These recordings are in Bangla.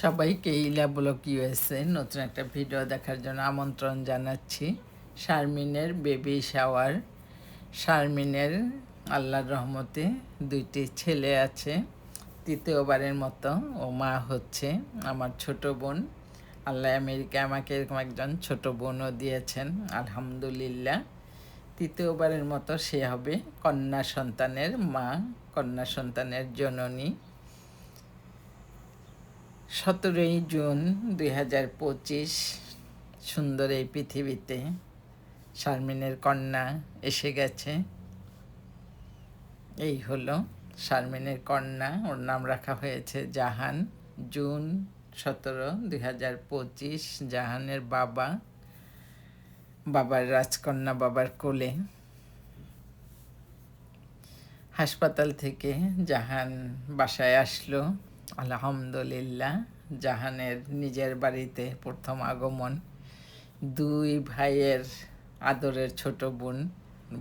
সবাইকে ইলা ব্লক ইউএসএ নতুন একটা ভিডিও দেখার জন্য আমন্ত্রণ জানাচ্ছি। শারমিনের বেবি শাওয়ার শারমিনের আল্লাহর রহমতে দুইটি ছেলে আছে, তৃতীয়বারের মতো ও মা হচ্ছে আমার ছোট বোন। আল্লাহ আমেরিকা আমাকে এরকম একজন ছোট বোনও দিয়েছেন, আলহামদুলিল্লাহ। তৃতীয়বারের মতো সে হবে কন্যা সন্তানের মা, কন্যা সন্তানের জননী। সতেরোই জুন দুই হাজার পঁচিশ সুন্দর এই পৃথিবীতে শারমিনের কন্যা এসে গেছে। এই হলো শারমিনের কন্যা, ওর নাম রাখা হয়েছে জাহান। জুন সতেরো দুই হাজার পঁচিশ, জাহানের বাবা, বাবার রাজকন্যা বাবার কোলে। হাসপাতাল থেকে জাহান বাসায় আসলো। আলহামদুলিল্লাহ, জাহানের নিজের বাড়িতে প্রথম আগমন। দুই ভাইয়ের আদরের ছোট বোন,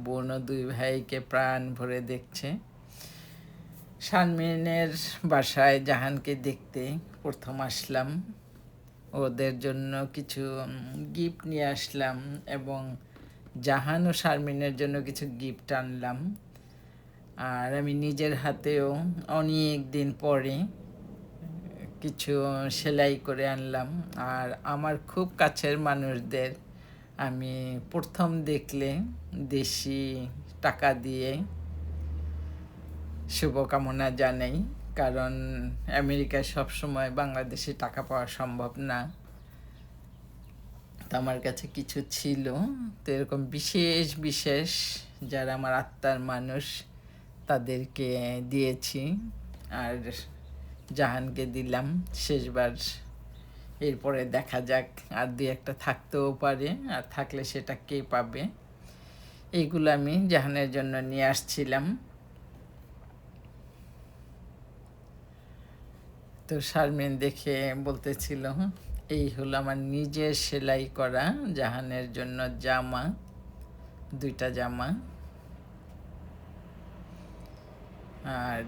বোনও দুই ভাইকে প্রাণ ভরে দেখছে। শানমিনের বাসায় জাহানকে দেখতে প্রথম আসলাম। ওদের জন্য কিছু গিফট নিয়ে আসলাম এবং জাহান ও শারমিনের জন্য কিছু গিফট আনলাম। আর আমি নিজের হাতেও অনেক দিন পরে কিছু সেলাই করে আনলাম। আর আমার খুব কাছের মানুষদের আমি প্রথম দেখলে দেশি টাকা দিয়ে শুভকামনা জানাই। কারণ আমেরিকায় সবসময় বাংলাদেশে টাকা পাওয়া সম্ভব না। তো আমার কাছে কিছু ছিল। তো এরকম বিশেষ বিশেষ যারা আমার আত্মার মানুষ তাদেরকে দিয়েছি। আর জাহানকে দিলাম শেষবার। এরপরে দেখা যাক আর দুই একটা থাকতেও পারে, আর থাকলে সেটা কে পাবে? এইগুলো আমি জাহানের জন্য নিয়ে আসছিলাম। তো শারমিন দেখে বলতেছিল, এই হলো আমার নিজের সেলাই করা জাহানের জন্য জামা, দুইটা জামা। আর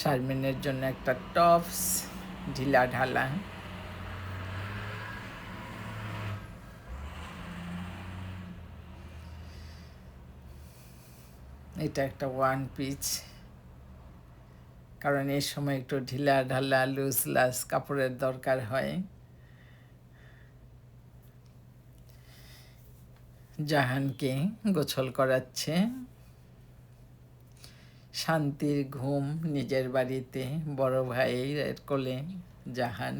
শারমিনের জন্য একটা টপস, ঢিলা ঢালা। এটা একটা ওয়ান পিচ কারণ এই সময় একটু ঢিলা ঢালা লুজ লাস কাপড়ের দরকার হয়। জাহানকে গোছল করাচ্ছে। শান্তির ঘুম নিজের বাড়িতে, বড় ভাইয়ের কোলে জাহান।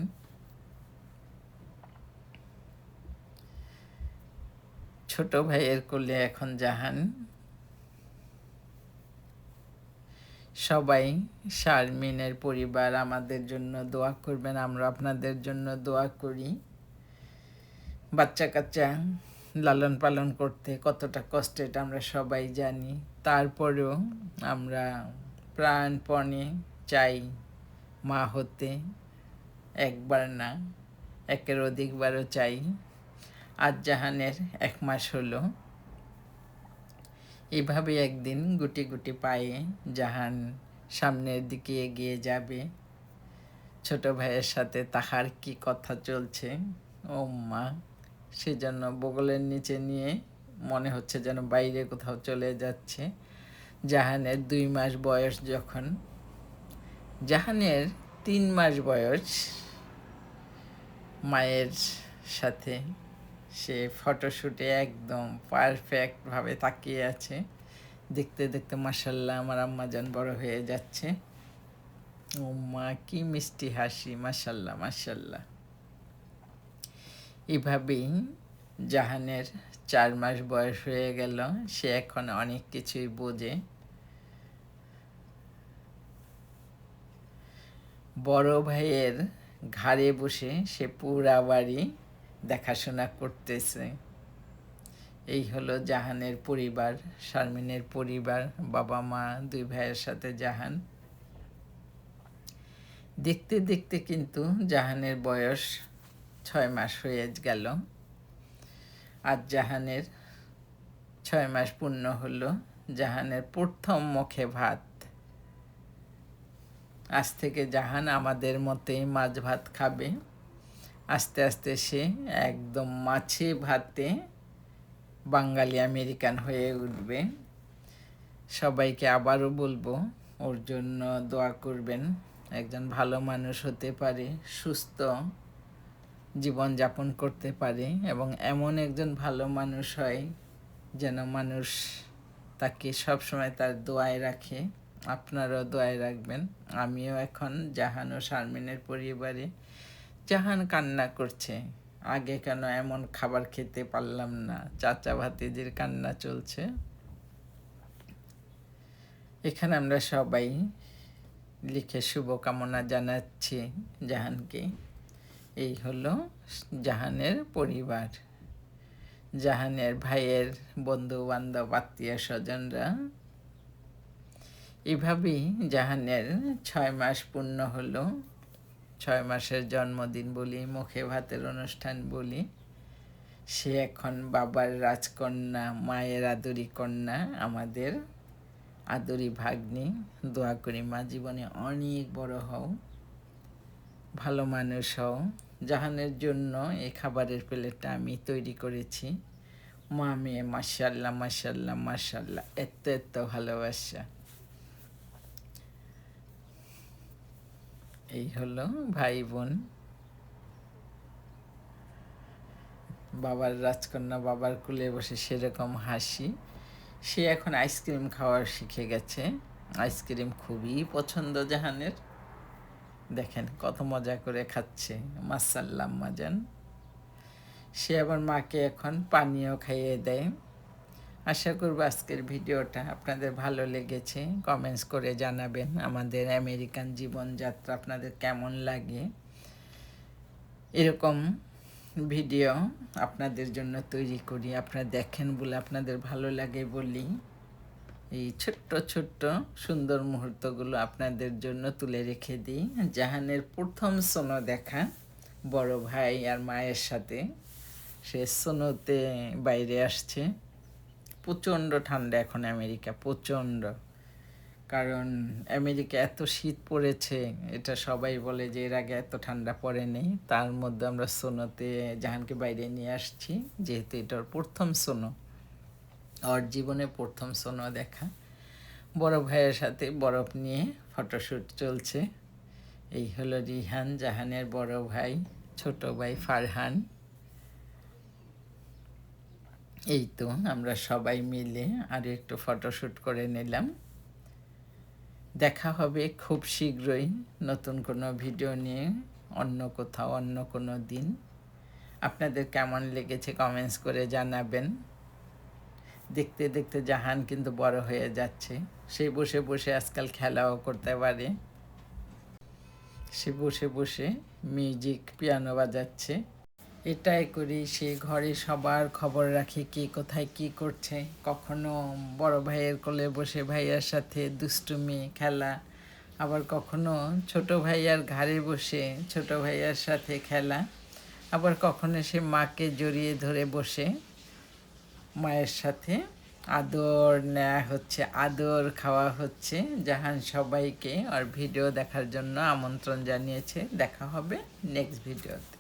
ছোট ভাইয়ের কোলে এখন জাহান। সবাই, শারমিনের পরিবার আমাদের জন্য দোয়া করবেন, আমরা আপনাদের জন্য দোয়া করি। বাচ্চা কাচ্চা লালন পালন করতে কতটা কষ্ট এটা আমরা সবাই জানি। তারপরেও আমরা প্রাণপণে চাই মা হতে। একবার না, একের অধিকবারও চাই। আজ জাহানের এক মাস হলো। এভাবে একদিন গুটি গুটি পায়ে জাহান সামনের দিকে এগিয়ে যাবে। ছোট ভাইয়ের সাথে তাহার কি কথা চলছে? ও মা সেজন্য বগলের নিচে নিয়ে মনে হচ্ছে যেন বাইরে কোথাও চলে যাচ্ছে। জাহানের দুই মাস বয়স যখন। জাহানের তিন মাস বয়স মায়ের সাথে। সে ফটোশ্যুটে একদম পারফেক্টভাবে তাকিয়ে আছে। দেখতে দেখতে মাসাল্লাহ আমার আম্মা যান বড় হয়ে যাচ্ছে। ও মা, কি মিষ্টি হাসি মাসাল্লাহ মাসাল্লাহ এভাবেই জাহানের চার মাস বয়স হয়ে গেল, সে এখন অনেক কিছুই বোঝে। বড় ভাইয়ের ঘাড়ে বসে সে পুরা বাড়ি দেখাশোনা করতেছে। এই হলো জাহানের পরিবার, শারমিনের পরিবার, বাবা মা, দুই ভাইয়ের সাথে জাহান। দেখতে দেখতে কিন্তু জাহানের বয়স ছয় মাস হয়ে গেল। আজ জাহানের ছয় মাস পূর্ণ হলো জাহানের প্রথম মুখে ভাত। আজ থেকে জাহান আমাদের মতেই মাছ ভাত খাবে। আস্তে আস্তে সে একদম মাছে ভাতে বাঙালি আমেরিকান হয়ে উঠবে। সবাইকে আবারও বলব, ওর জন্য দোয়া করবেন, একজন ভালো মানুষ হতে পারে, সুস্থ জীবন যাপন করতে পারে এবং এমন একজন ভালো মানুষ হয় যেন মানুষ তাকে সবসময় তার দোয়ায় রাখে। আপনারাও দোয়ায় রাখবেন। আমিও এখন জাহান ও শারমিনের পরিবারে জাহান কান্না করছে। আগে কেন এমন খাবার খেতে পারলাম না? চাচা ভাতিজির কান্না চলছে। এখানে আমরা সবাই লিখে শুভকামনা জানাচ্ছি জাহানকে। এই হলো জাহানের পরিবার। জাহানের ভাইয়ের বন্ধু বান্ধব আত্মীয় স্বজনরা। এভাবেই জাহানের ছয় মাস পূর্ণ হলো। ছয় মাসের জন্মদিন বলি, মুখে ভাতের অনুষ্ঠান বলি। সে এখন বাবার রাজকন্যা, মায়ের আদরি কন্যা, আমাদের আদরি ভাগ্নি। দোয়া করি মা জীবনে অনেক বড় হও, ভালো মানুষ হও। জাহানের জন্য এই খাবারের প্লেটটা আমি তৈরি করেছি। মা মেয়ে মাসাল্লাহ মাসাল্লাহ মাসাল্লাহ এত এত ভালোবাসা। এই হলো ভাই বোন। বাবার রাজকন্যা বাবার কুলে বসে সেরকম হাসি। সে এখন আইসক্রিম খাওয়ার শিখে গেছে। আইসক্রিম খুবই পছন্দ জাহানের। দেখেন কত মজা করে খাচ্ছে। মাসাল্লাম মাজান। সে আবার মাকে এখন পানীয় খাইয়ে দেয়। আশা করব আজকের ভিডিওটা আপনাদের ভালো লেগেছে। কমেন্টস করে জানাবেন আমাদের আমেরিকান জীবনযাত্রা আপনাদের কেমন লাগে। এরকম ভিডিও আপনাদের জন্য তৈরি করি। আপনারা দেখেন বলে আপনাদের ভালো লাগে বলি। এই ছোট্ট ছোট্ট সুন্দর মুহূর্তগুলো আপনাদের জন্য তুলে রেখে দিই। জাহানের প্রথম সোনো দেখা, বড় ভাই আর মায়ের সাথে। সে সোনোতে বাইরে আসছে। প্রচণ্ড ঠান্ডা এখন আমেরিকা, প্রচণ্ড। কারণ আমেরিকা এত শীত পড়েছে, এটা সবাই বলে যে এর আগে এত ঠান্ডা পড়েনি। তার মধ্যে আমরা সোনোতে জাহানকে বাইরে নিয়ে আসছি, যেহেতু এটার প্রথম সোনো। ওর জীবনে প্রথম সোনো দেখা। বড় ভাইয়ের সাথে বরফ নিয়ে ফটোশ্যুট চলছে। এই হলো রিহান জাহানের বড় ভাই, ছোট ভাই ফারহান। এই তো আমরা সবাই মিলে আর একটু ফটোশ্যুট করে নিলাম। দেখা হবে খুব শীঘ্রই নতুন কোনো ভিডিও নিয়ে, অন্য কোথাও, অন্য কোনো দিন। আপনাদের কেমন লেগেছে কমেন্টস করে জানাবেন। দেখতে দেখতে জাহান কিন্তু বড় হয়ে যাচ্ছে। সে বসে বসে আজকাল খেলাও করতে পারে। সে বসে বসে মিউজিক, পিয়ানো বাজাচ্ছে। এটাই করি সে ঘরে সবার খবর রাখি কে কোথায় কি করছে। কখনো বড় ভাইয়ের কোলে বসে ভাইয়ার সাথে দুষ্টুমি, খেলা। আবার কখনো ছোট ভাইয়ার ঘাড়ে বসে ছোট ভাইয়ার সাথে খেলা। আবার কখনো সে মাকে জড়িয়ে ধরে বসে। মায়ের সাথে আদর নেওয়া হচ্ছে, আদর খাওয়া হচ্ছে। জাহান সবাইকে আর ভিডিও দেখার জন্য আমন্ত্রণ জানিয়েছে। দেখা হবে নেক্সট ভিডিওতে